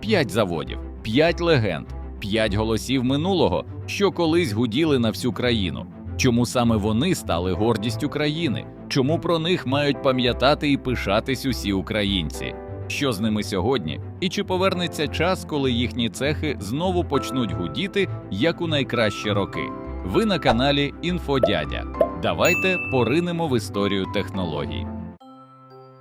П'ять заводів, п'ять легенд, п'ять голосів минулого, що колись гуділи на всю країну. Чому саме вони стали гордістю країни? Чому про них мають пам'ятати і пишатись усі українці? Що з ними сьогодні? І чи повернеться час, коли їхні цехи знову почнуть гудіти, як у найкращі роки? Ви на каналі Інфодядя. Давайте поринемо в історію технологій.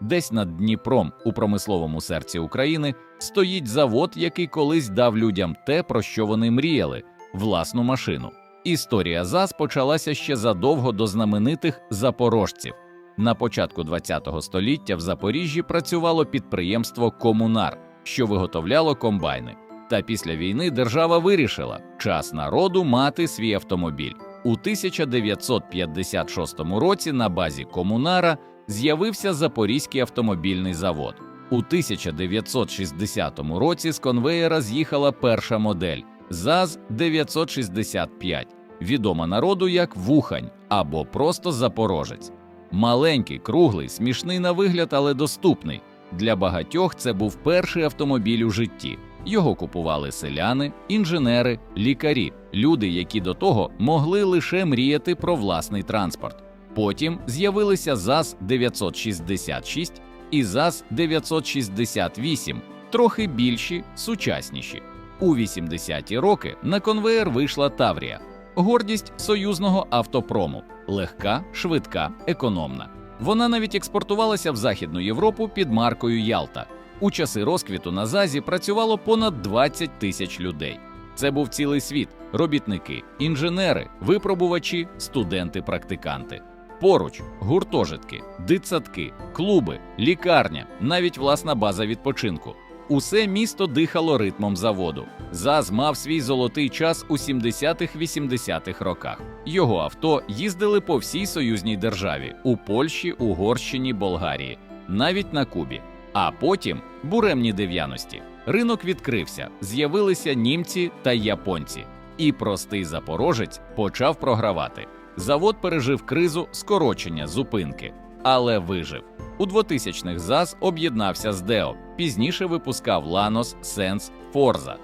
Десь над Дніпром, у промисловому серці України, стоїть завод, який колись дав людям те, про що вони мріяли власну машину. Історія ЗАЗ почалася ще задовго до знаменитих запорожців. На початку ХХ століття в Запоріжжі працювало підприємство Комунар, що виготовляло комбайни. Та після війни держава вирішила час народу мати свій автомобіль. У 1956 році на базі Комунара з'явився Запорізький автомобільний завод. У 1960 році з конвеєра з'їхала перша модель ЗАЗ 965, відома народу як Вухань або просто Запорожець. Маленький, круглий, смішний на вигляд, але доступний. Для багатьох це був перший автомобіль у житті. Його купували селяни, інженери, лікарі, люди, які до того могли лише мріяти про власний транспорт. Потім з'явилися ЗАЗ 966 і ЗАЗ 968, трохи більші, сучасніші. У 80-ті роки на конвеєр вийшла Таврія, гордість союзного автопрому, легка, швидка, економна. Вона навіть експортувалася в Західну Європу під маркою Ялта. У часи розквіту на ЗАЗі працювало понад 20 тисяч людей. Це був цілий світ: робітники, інженери, випробувачі, студенти-практиканти. Поруч гуртожитки, дитсадки, клуби, лікарня, навіть власна база відпочинку. Усе місто дихало ритмом заводу. ЗАЗ мав свій золотий час у 70-80-х роках. Його авто їздили по всій союзній державі у Польщі, Угорщині, Болгарії, навіть на Кубі. А потім буремні дев'яності. Ринок відкрився, з'явилися німці та японці, і простий запорожець почав програвати. Завод пережив кризу скорочення зупинки, але вижив. У 2000-х ЗАЗ об'єднався з Део, пізніше випускав Ланос, Сенс, Форза.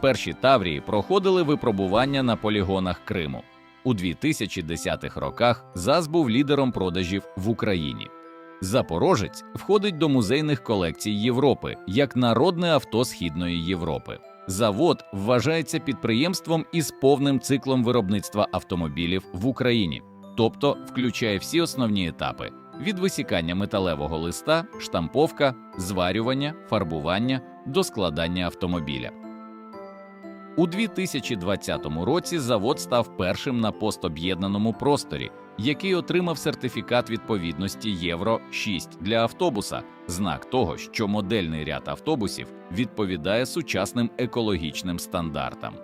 Перші Таврії проходили випробування на полігонах Криму. У 2010-х роках ЗАЗ був лідером продажів в Україні. Запорожець входить до музейних колекцій Європи як народне авто Східної Європи. Завод вважається підприємством із повним циклом виробництва автомобілів в Україні, тобто включає всі основні етапи: від висікання металевого листа, штамповка, зварювання, фарбування до складання автомобіля. У 2020 році завод став першим на постоб'єднаному просторі, який отримав сертифікат відповідності Євро 6 для автобуса, знак того, що модельний ряд автобусів відповідає сучасним екологічним стандартам.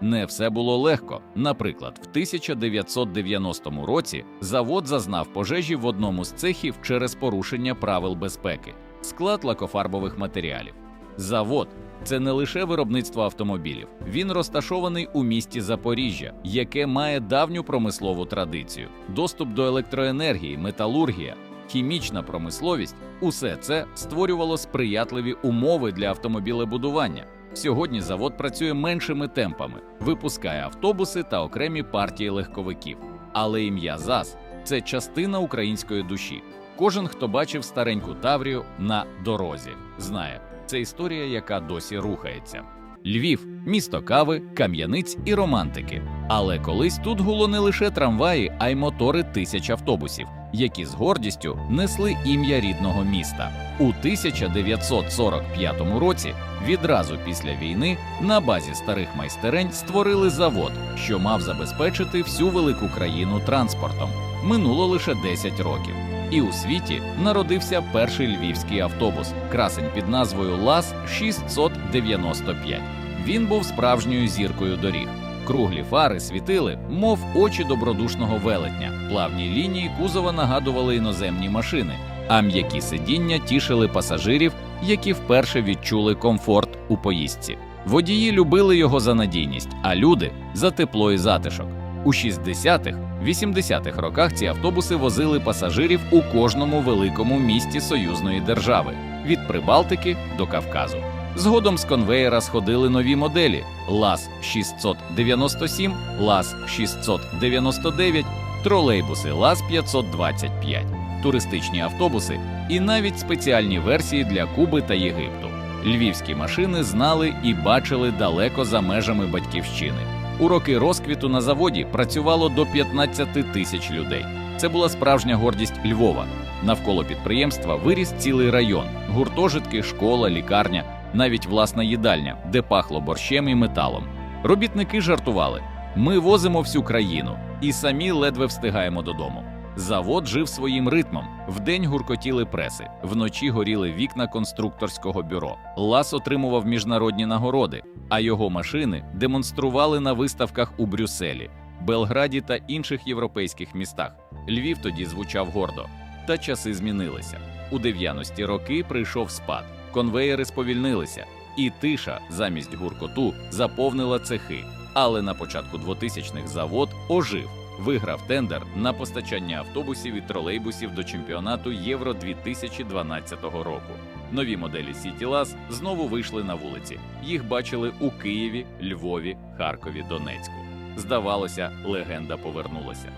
Не все було легко. Наприклад, в 1990 році завод зазнав пожежі в одному з цехів через порушення правил безпеки, склад лакофарбових матеріалів. Завод це не лише виробництво автомобілів, він розташований у місті Запоріжжя, яке має давню промислову традицію, доступ до електроенергії, металургія, хімічна промисловість усе це створювало сприятливі умови для автомобілебудування. Сьогодні завод працює меншими темпами, випускає автобуси та окремі партії легковиків. Але ім'я ЗАЗ це частина української душі. Кожен, хто бачив стареньку Таврію на дорозі, знає, це історія, яка досі рухається. Львів місто кави, кам'яниць і романтики. Але колись тут гуло не лише трамваї, а й мотори тисяч автобусів, які з гордістю несли ім'я рідного міста. У 1945 році, відразу після війни, на базі старих майстерень створили завод, що мав забезпечити всю велику країну транспортом. Минуло лише 10 років. І у світі народився перший львівський автобус, красень під назвою ЛАЗ 695. Він був справжньою зіркою доріг. Круглі фари світили, мов очі добродушного велетня. Плавні лінії кузова нагадували іноземні машини, а м'які сидіння тішили пасажирів, які вперше відчули комфорт у поїздці. Водії любили його за надійність, а люди за тепло і затишок. У 60-х, 80-х роках ці автобуси возили пасажирів у кожному великому місті союзної держави від Прибалтики до Кавказу. Згодом з конвеєра сходили нові моделі: ЛАЗ 697, ЛАЗ 699, тролейбуси ЛАЗ 525, туристичні автобуси і навіть спеціальні версії для Куби та Єгипту. Львівські машини знали і бачили далеко за межами батьківщини. У роки розквіту на заводі працювало до 15 тисяч людей. Це була справжня гордість Львова. Навколо підприємства виріс цілий район: гуртожитки, школа, лікарня, навіть власна їдальня, де пахло борщем і металом. Робітники жартували: ми возимо всю країну і самі ледве встигаємо додому. Завод жив своїм ритмом. Вдень гуркотіли преси, вночі горіли вікна конструкторського бюро. Лас отримував міжнародні нагороди, а його машини демонстрували на виставках у Брюсселі, Белграді та інших європейських містах. Львів тоді звучав гордо. Та часи змінилися. У 90-ті роки прийшов спад, конвеєри сповільнилися, і тиша замість гуркоту заповнила цехи. Але на початку 2000-х завод ожив, виграв тендер на постачання автобусів і тролейбусів до чемпіонату Євро 2012 року. Нові моделі Сітілас знову вийшли на вулиці. Їх бачили у Києві, Львові, Харкові, Донецьку. Здавалося, легенда повернулася.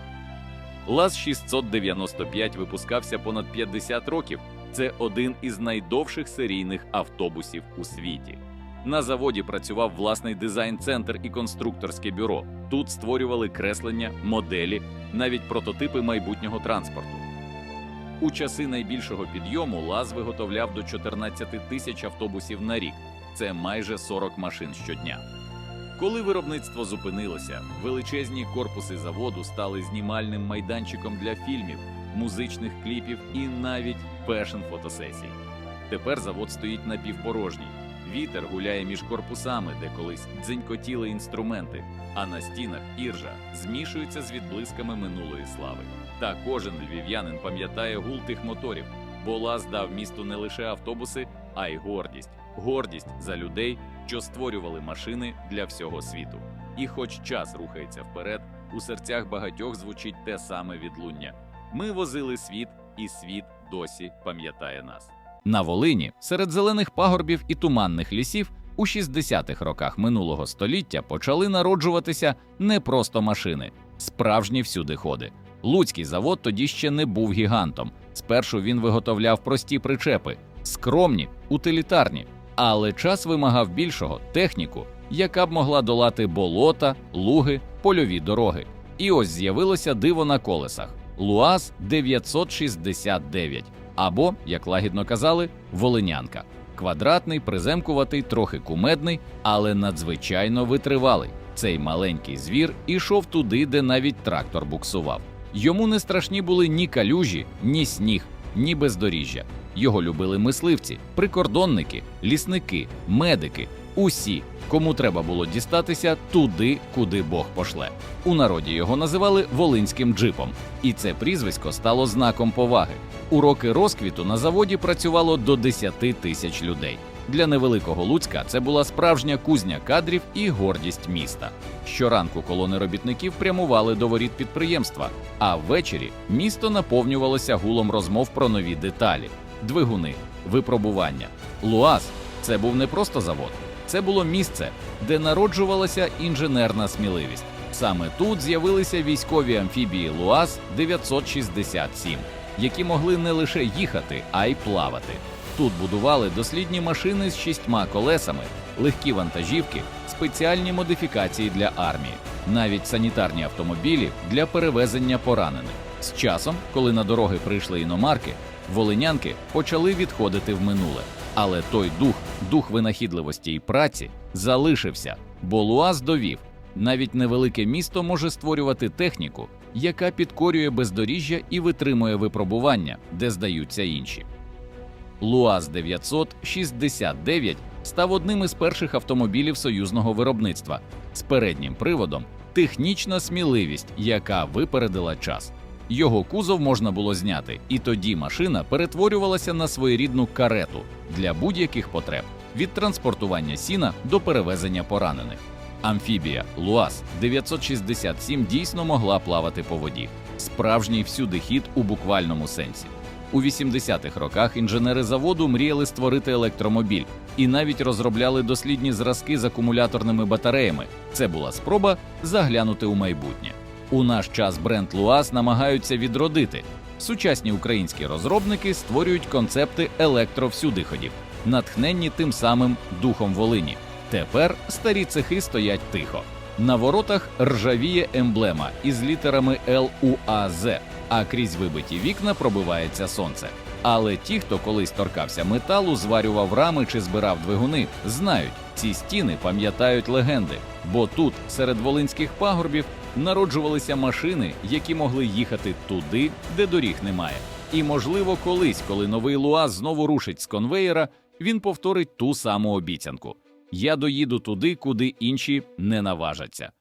ЛАЗ 695 випускався понад 50 років. Це один із найдовших серійних автобусів у світі. На заводі працював власний дизайн-центр і конструкторське бюро. Тут створювали креслення, моделі, навіть прототипи майбутнього транспорту. У часи найбільшого підйому ЛАЗ виготовляв до 14 тисяч автобусів на рік. Це майже 40 машин щодня. Коли виробництво зупинилося, величезні корпуси заводу стали знімальним майданчиком для фільмів, музичних кліпів і навіть пешен фотосесій. Тепер завод стоїть напівпорожній. Вітер гуляє між корпусами, де колись дзенькотіли інструменти, а на стінах іржа змішується з відблисками минулої слави. Та кожен львів'янин пам'ятає гул тих моторів, бо Лаз дав місту не лише автобуси, а й гордість. Гордість за людей, що створювали машини для всього світу. І хоч час рухається вперед, у серцях багатьох звучить те саме відлуння. Ми возили світ, і світ досі пам'ятає нас. На Волині, серед зелених пагорбів і туманних лісів, у 60-х роках минулого століття почали народжуватися не просто машини, справжні всюдиходи. Луцький завод тоді ще не був гігантом. Спершу він виготовляв прості причепи, скромні, утилітарні, але час вимагав більшого техніку, яка б могла долати болота, луги, польові дороги. І ось з'явилося диво на колесах Луаз 969, або, як лагідно казали, волинянка. Квадратний, приземкуватий, трохи кумедний, але надзвичайно витривалий. Цей маленький звір ішов туди, де навіть трактор буксував. Йому не страшні були ні калюжі, ні сніг, ні бездоріжжя. Його любили мисливці, прикордонники, лісники, медики, усі, кому треба було дістатися туди, куди Бог пошле. У народі його називали Волинським джипом, і це прізвисько стало знаком поваги. У роки розквіту на заводі працювало до 10 тисяч людей. Для невеликого Луцька це була справжня кузня кадрів і гордість міста. Щоранку колони робітників прямували до воріт підприємства, а ввечері місто наповнювалося гулом розмов про нові деталі, двигуни, випробування. Луаз це був не просто завод, це було місце, де народжувалася інженерна сміливість. Саме тут з'явилися військові амфібії Луаз 967, які могли не лише їхати, а й плавати. Тут будували дослідні машини з шістьма колесами, легкі вантажівки, спеціальні модифікації для армії, навіть санітарні автомобілі для перевезення поранених. З часом, коли на дороги прийшли іномарки, волинянки почали відходити в минуле. Але той дух, дух винахідливості і праці, залишився, бо Луаз довів, навіть невелике місто може створювати техніку, яка підкорює бездоріжжя і витримує випробування, де здаються інші. ЛуАЗ 969 став одним із перших автомобілів союзного виробництва з переднім приводом, технічна сміливість, яка випередила час. Його кузов можна було зняти, і тоді машина перетворювалася на своєрідну карету для будь-яких потреб від транспортування сіна до перевезення поранених. Амфібія ЛуАЗ 967 дійсно могла плавати по воді, справжній всюдихід у буквальному сенсі. У 80-х роках інженери заводу мріяли створити електромобіль і навіть розробляли дослідні зразки з акумуляторними батареями. Це була спроба заглянути у майбутнє. У наш час бренд Луаз намагаються відродити. Сучасні українські розробники створюють концепти електровсюдиходів, натхненні тим самим духом Волині. Тепер старі цехи стоять тихо. На воротах ржавіє емблема із літерами ЛУАЗ, а крізь вибиті вікна пробивається сонце. Але ті, хто колись торкався металу, зварював рами чи збирав двигуни, знають, ці стіни пам'ятають легенди, бо тут, серед волинських пагорбів, народжувалися машини, які могли їхати туди, де доріг немає. І, можливо, колись, коли новий Луаз знову рушить з конвеєра, він повторить ту саму обіцянку. Я доїду туди, куди інші не наважаться.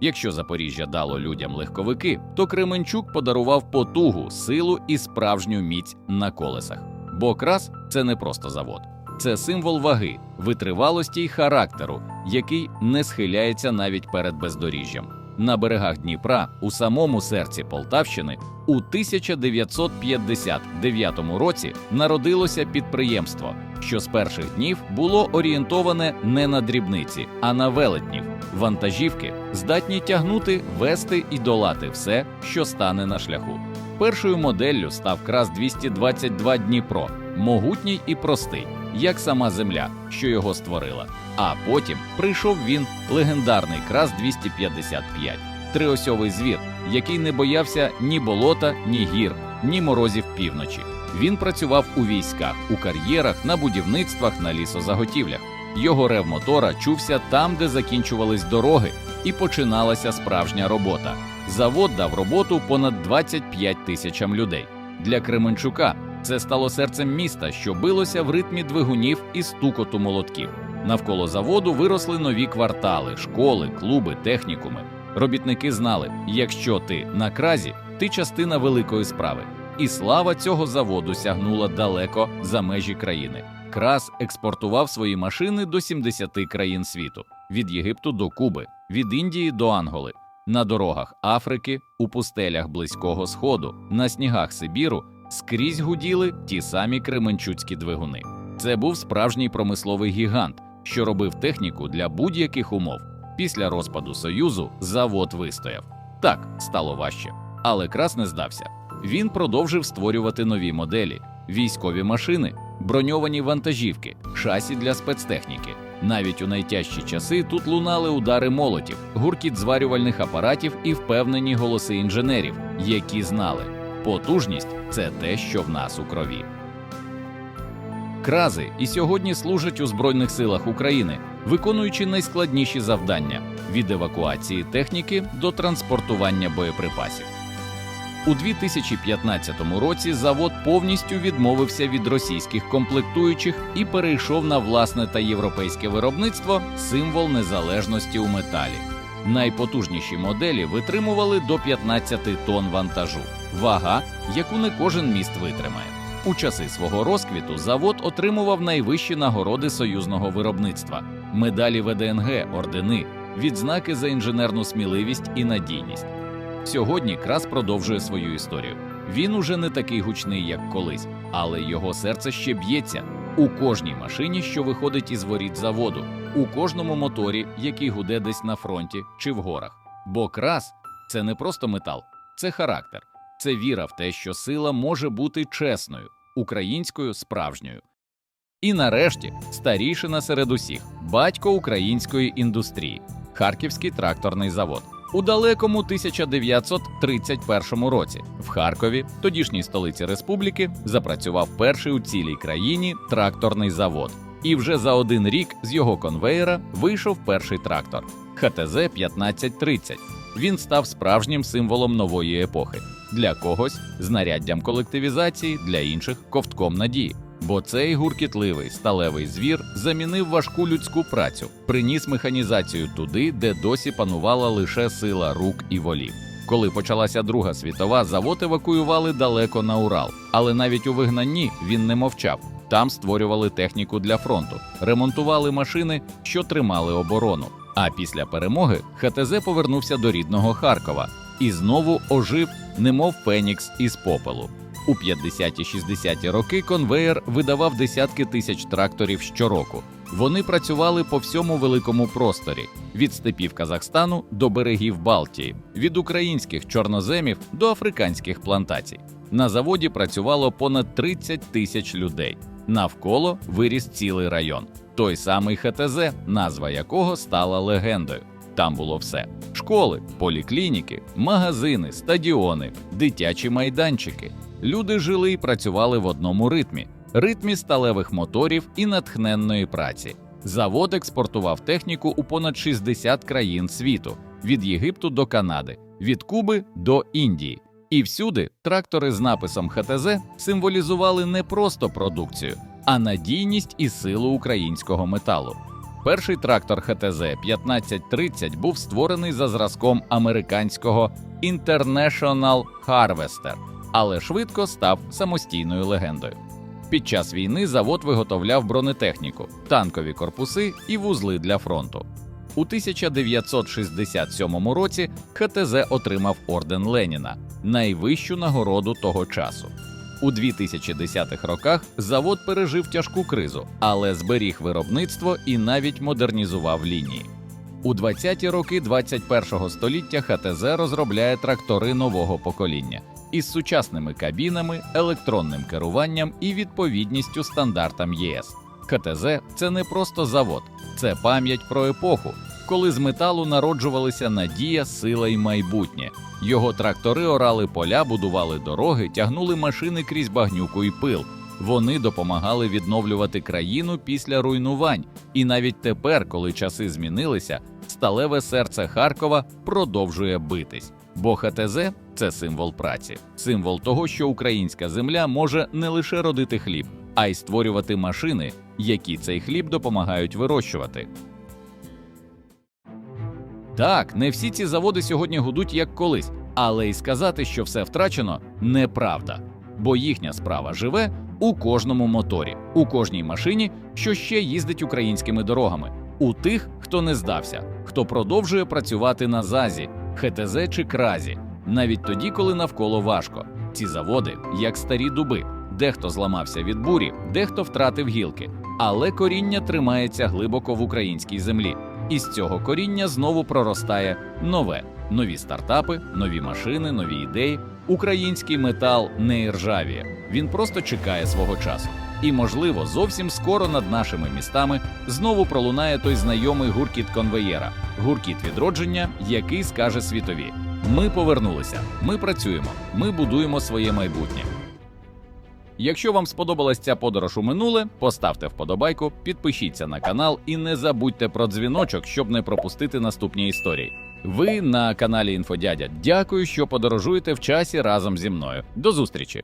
Якщо Запоріжжя дало людям легковики, то Кременчук подарував потугу, силу і справжню міць на колесах. Бо крас це не просто завод, це символ ваги, витривалості й характеру, який не схиляється навіть перед бездоріжжям. На берегах Дніпра, у самому серці Полтавщини, у 1959 році народилося підприємство, що з перших днів було орієнтоване не на дрібниці, а на велетнів. Вантажівки здатні тягнути, вести і долати все, що стане на шляху. Першою моделлю став крас 222 Дніпро, могутній і простий, як сама земля, що його створила. А потім прийшов він, легендарний крас 255, триосьовий звір, який не боявся ні болота, ні гір, ні морозів півночі. Він працював у військах, у кар'єрах, на будівництвах, на лісозаготівлях. Його рев мотора чувся там, де закінчувались дороги, і починалася справжня робота. Завод дав роботу понад 25 тисячам людей. Для Кременчука це стало серцем міста, що билося в ритмі двигунів і стукоту молотків. Навколо заводу виросли нові квартали, школи, клуби, технікуми. Робітники знали, якщо ти на кразі, ти частина великої справи. І слава цього заводу сягнула далеко за межі країни. Крас експортував свої машини до 70 країн світу від Єгипту до Куби, від Індії до Анголи, на дорогах Африки, у пустелях Близького Сходу, на снігах Сибіру скрізь гуділи ті самі кременчуцькі двигуни. Це був справжній промисловий гігант, що робив техніку для будь-яких умов. Після розпаду Союзу завод вистояв. Так, стало важче. Але крас не здався. Він продовжив створювати нові моделі, військові машини, броньовані вантажівки, шасі для спецтехніки. Навіть у найтяжчі часи тут лунали удари молотів, гуркіт зварювальних апаратів і впевнені голоси інженерів, які знали, потужність це те, що в нас у крові. Крази і сьогодні служать у Збройних силах України, виконуючи найскладніші завдання від евакуації техніки до транспортування боєприпасів. У 2015 році завод повністю відмовився від російських комплектуючих і перейшов на власне та європейське виробництво символ незалежності у металі. Найпотужніші моделі витримували до 15 тонн вантажу, вага, яку не кожен міст витримає. У часи свого розквіту завод отримував найвищі нагороди союзного виробництва: медалі ВДНГ, ордени, відзнаки за інженерну сміливість і надійність. Сьогодні крас продовжує свою історію. Він уже не такий гучний, як колись, але його серце ще б'ється у кожній машині, що виходить із воріт заводу, у кожному моторі, який гуде десь на фронті чи в горах. Бо крас це не просто метал, це характер, це віра в те, що сила може бути чесною, українською справжньою. І нарешті старішина серед усіх батько української індустрії, Харківський тракторний завод. У далекому 1931 році в Харкові, тодішній столиці республіки, запрацював перший у цілій країні тракторний завод. І вже за один рік з його конвеєра вийшов перший трактор ХТЗ 1530. Він став справжнім символом нової епохи. Для когось знаряддям колективізації, для інших ковтком надії. Бо цей гуркітливий сталевий звір замінив важку людську працю, приніс механізацію туди, де досі панувала лише сила рук і волів. Коли почалася Друга світова, завод евакуювали далеко на Урал, але навіть у вигнанні він не мовчав. Там створювали техніку для фронту, ремонтували машини, що тримали оборону. А після перемоги ХТЗ повернувся до рідного Харкова і знову ожив немов Фенікс із попелу. У 50-60-ті роки конвеєр видавав десятки тисяч тракторів щороку. Вони працювали по всьому великому просторі від степів Казахстану до берегів Балтії, від українських чорноземів до африканських плантацій. На заводі працювало понад 30 тисяч людей. Навколо виріс цілий район, той самий ХТЗ, назва якого стала легендою. Там було все: школи, поліклініки, магазини, стадіони, дитячі майданчики. Люди жили і працювали в одному ритмі ритмі сталевих моторів і натхненної праці. Завод експортував техніку у понад 60 країн світу від Єгипту до Канади, від Куби до Індії. І всюди трактори з написом ХТЗ символізували не просто продукцію, а надійність і силу українського металу. Перший трактор ХТЗ 1530 був створений за зразком американського International Harvester, але швидко став самостійною легендою. Під час війни завод виготовляв бронетехніку, танкові корпуси і вузли для фронту. У 1967 році ХТЗ отримав орден Леніна, найвищу нагороду того часу. У 2010-х роках завод пережив тяжку кризу, але зберіг виробництво і навіть модернізував лінії. У 20-ті роки 21-го століття ХТЗ розробляє трактори нового покоління із сучасними кабінами, електронним керуванням і відповідністю стандартам ЄС. ХТЗ це не просто завод, це пам'ять про епоху, коли з металу народжувалися надія, сила й майбутнє. Його трактори орали поля, будували дороги, тягнули машини крізь багнюку і пил. Вони допомагали відновлювати країну після руйнувань. І навіть тепер, коли часи змінилися, сталеве серце Харкова продовжує битись. Бо ХТЗ це символ праці, символ того, що українська земля може не лише родити хліб, а й створювати машини, які цей хліб допомагають вирощувати. Так, не всі ці заводи сьогодні гудуть як колись, але й сказати, що все втрачено, неправда. Бо їхня справа живе у кожному моторі, у кожній машині, що ще їздить українськими дорогами, у тих, хто не здався, хто продовжує працювати на ЗАЗі, ХТЗ чи кразі, навіть тоді, коли навколо важко. Ці заводи, як старі дуби, дехто зламався від бурі, дехто втратив гілки, але коріння тримається глибоко в українській землі. І з цього коріння знову проростає нове, нові стартапи, нові машини, нові ідеї. Український метал не іржавіє, він просто чекає свого часу. І, можливо, зовсім скоро над нашими містами знову пролунає той знайомий гуркіт конвеєра, гуркіт відродження, який скаже світові: ми повернулися, ми працюємо, ми будуємо своє майбутнє. Якщо вам сподобалась ця подорож у минуле, поставте вподобайку, підпишіться на канал і не забудьте про дзвіночок, щоб не пропустити наступні історії. Ви на каналі Інфодядя. Дякую, що подорожуєте в часі разом зі мною. До зустрічі!